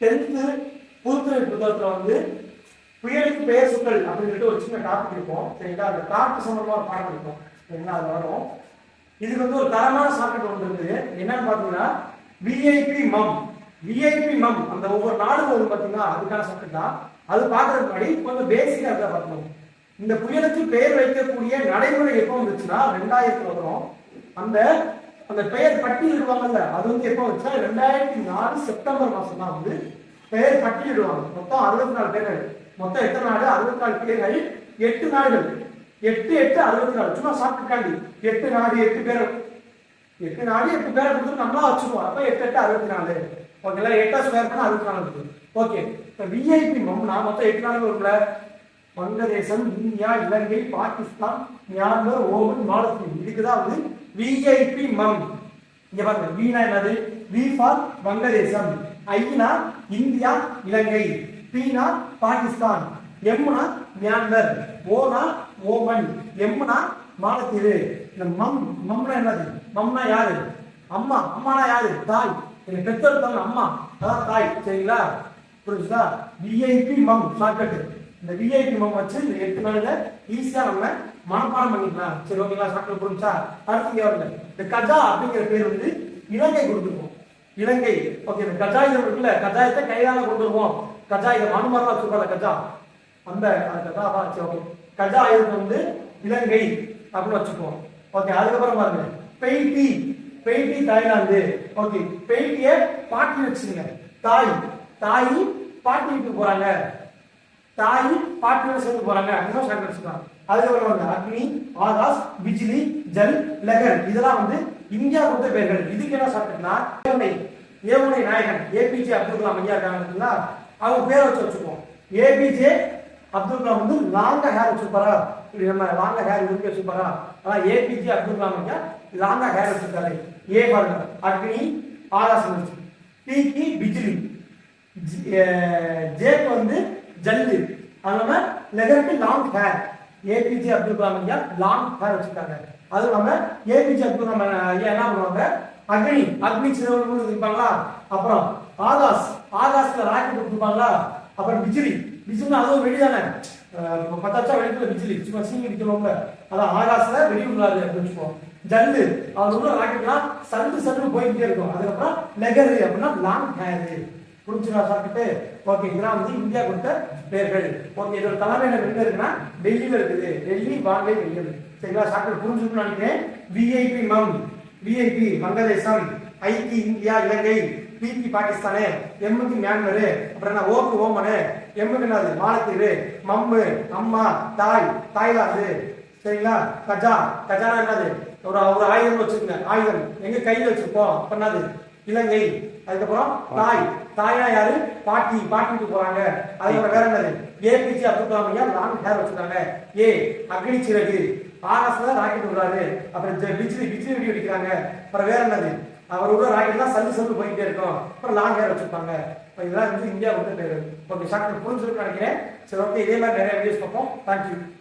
Tenth Puduthurai புத்தகத்தில் வந்து புயலுக்கு பெயர் சொற்கள் அப்படின்னு சொல்லிட்டு ஒரு சின்ன டாபிக் இருக்கும். சரிங்களா? அந்த காற்று சம்பந்தமாக பாடம் இருக்கும். சரிங்களா? அது வரும். இதுக்கு வந்து ஒரு தரமான சாக்கெட் ஒன்று இருக்குது. என்னன்னு பார்த்தீங்கன்னா விஐபி மம் விஐபி மம் அந்த ஒவ்வொரு நாடும் வந்து பார்த்தீங்கன்னா அதுக்கான சாக்கெட் தான். அது பார்க்கறதுக்கு முன்னாடி கொஞ்சம் பேசிக்காக இருந்தா பார்க்கணும். இந்த புயலுக்கு பெயர் வைக்கக்கூடிய நடைமுறை எப்போ வந்துச்சுன்னா ரெண்டாயிரத்துல வரும். அந்த அந்த பெயர் பட்டியலிடுவாங்கல்ல அது வந்து எப்போ வச்சா ரெண்டாயிரத்தி நாலு செப்டம்பர் மாசம் தான் வந்து பெயர் பட்டியலிடுவாங்க மொத்தம் அறுபத்தி நாலு பேர்கள். மொத்தம் எத்தனை நாடு? அறுபத்தி நாலு பேர்கள் எட்டு நாடுகள். எட்டு எட்டு அறுபத்தி நாலு சும்மா சாப்பிட்டுக்காண்டி எட்டு நாடு எட்டு பேர். எட்டு நாடு எட்டு பேரை கொடுத்து நம்மளா வச்சுருவோம் அப்ப எட்டு எட்டு அறுபத்தி நாலு ஓகேங்களா? எட்டா ஸ்கொயர் பண்ணா அறுபத்தி நாலு ஓகே. இப்ப விஐபி மம்னா மொத்தம் எட்டு நாள் வரும்ல Vangadesam India Ilangai Pakistan Myanmar Oman Malatheevu. இதுக்கு தான் வந்து விஐபி மம். இங்க பாருங்க வீணா என்னது? வி ஃபார் வங்கதேசம். ஐனா இந்தியா இலங்கை. பீனா பாகிஸ்தான். எம்னா மியான்மர். ஓனா ஓமன். எம்னா மாலத்தீவு. இந்த மம் மம்னா என்னது? மம்னா யாரு? அம்மா. அம்மானா யாரு? தாய். எங்க பெற்றோர் அம்மா. அதான் தாய். சரிங்களா? புரிஞ்சுதா? விஐபி மம் ஷார்ட்கட் இந்த விஐபி மம் வச்சு இந்த எட்டு நாள்ல ஈஸியா நம்ம மனப்பாடம் பண்ணிக்கலாம். சரி ஓகேங்களா சாப்பிட்டு புரிஞ்சா அடுத்து இங்க வரல இந்த கஜா அப்படிங்கிற பேர் வந்து இலங்கை கொடுத்துருவோம். இலங்கை. ஓகே இந்த கஜாயுதம் இருக்குல்ல கஜாயத்தை கையால கொண்டு வருவோம் கஜாயுதம் அனுமரம் சொல்றாங்க கஜா. அந்த அந்த கஜா சரி ஓகே கஜா ஆயுதம் வந்து இலங்கை அப்படின்னு வச்சுக்குவோம். ஓகே அதுக்கப்புறம் பாருங்க. பெய்டி பெய்டி தாய்லாந்து. ஓகே பெய்டிய பாட்டி வச்சுங்க. தாய். தாய் பாட்டி வீட்டுக்கு போறாங்க. தாய் பாட்டியோட சேர்ந்து போறாங்க. அப்படின்னு ஷார்ட் வச்சுக்கலாம் அதுக்கப்புறம் வந்து அக்னி ஆகாஷ் பிஜ்லி ஜல் லெகர் இதெல்லாம் வந்து இந்தியா கொடுத்த பெயர்கள் இதுக்கு என்ன ஷார்ட்னா ஏவுனை ஏவுனை நாயகன் ஏபிஜே அப்துல் கலாம் ஐயா இருக்காங்க அவங்க பேரை வச்சு வச்சுப்போம் ஏபிஜே அப்துல் கலாம் வந்து லாங்க ஹேர் வச்சிருப்பாரா? நம்ம லாங்க ஹேர் இருக்கு வச்சிருப்பாரா? அதான் ஏபிஜே அப்துல் கலாம் ஐயா லாங்க ஹேர் வச்சிருக்காரு. ஏ பாருங்க. அக்னி ஆகாஷ் வந்துச்சு பிக்கு பிஜ்லி ஜேக்கு வந்து ஜல்லு அது இல்லாம லெதருக்கு long hair APJ Abdul Kalam ஐயா லாங் ஹேர் வச்சிருக்காங்க. அது இல்லாம ஏபிஜே அப்துல் கலாம் ஐயா என்ன பண்ணுவாங்க? அக்னி அக்னி சிறுவர்கள் இருப்பாங்களா அப்புறம் ஆகாஷ் ஆகாஷ்ல ராக்கெட் கொடுத்துருப்பாங்களா அப்புறம் பிஜிலி. பிஜிலி அதுவும் வெடிதானே பத்தாச்சா வெடிக்கல பிஜிலி. சும்மா சீங்கி அடிக்கிறோம்ல அதான் ஆகாஷ்ல வெடி விடுறாரு அப்படின்னு வச்சுப்போம் ஜல்லு. அவர் உள்ள ராக்கெட்லாம் சந்து சந்து போய்கிட்டே இருக்கும். அதுக்கப்புறம் லெகரு அப்படின்னா லாங் ஹேரு புரிஞ்சுங்களா சாப்பிட்டு ஓகே இதெல்லாம் வந்து இந்தியா கொடுத்த பெயர்கள். ஓகே இதோட தலைமையில எங்க இருக்குன்னா டெல்லியில இருக்குது. டெல்லி பாம்பே டெல்லி சரிங்களா சாப்பிட்டு புரிஞ்சுக்கணும்னு நினைக்கிறேன். VIP mum VIP Vangadesam. ID India Ilangai. PP Pakistan. எம்முக்கு மியான்மரு. அப்புறம் என்ன ஓக்கு ஓமனு. எம்முக்கு என்னது மாலத்தீவு. மம்மு அம்மா தாய் தாய்லாந்து. சரிங்களா கஜா. கஜானா என்னது? ஒரு ஒரு ஆயுதம் வச்சிருங்க ஆயுதம். எங்க கையில் வச்சிருப்போம் அப்ப என்னது? இலங்கை. அதுக்கப்புறம் தாய். தாயா யாரு? பாட்டி. பாட்டிக்கு போறாங்க. அதுக்கப்புறம் வேற என்னது? ஏபிஜே அப்துல் கலாம் ஐயா லாங் ஹேர் வச்சிருக்காங்க. ஏ அக்னி சிறகு. ஆகாஷ்ல ராக்கெட் விடுறாரு அப்புறம் ஜெ- பிஜ்லி பிஜ்லி வெடி வெடிக்கிறாங்க அப்புறம் வேற என்னது? அவர் உள்ள ராக்கெட் தான் சல்லு சல்லு போயிட்டே இருக்கும். அப்புறம் லாங் ஹேர் வச்சிருப்பாங்க. இதெல்லாம் வந்து இந்தியா வந்து பேரு. ஓகே ஷார்ட் புரிஞ்சுருக்கு நினைக்கிறேன். சரி ஓகே இதே மாதிரி நிறைய வீடியோஸ் பார்ப்போம். தேங்க்யூ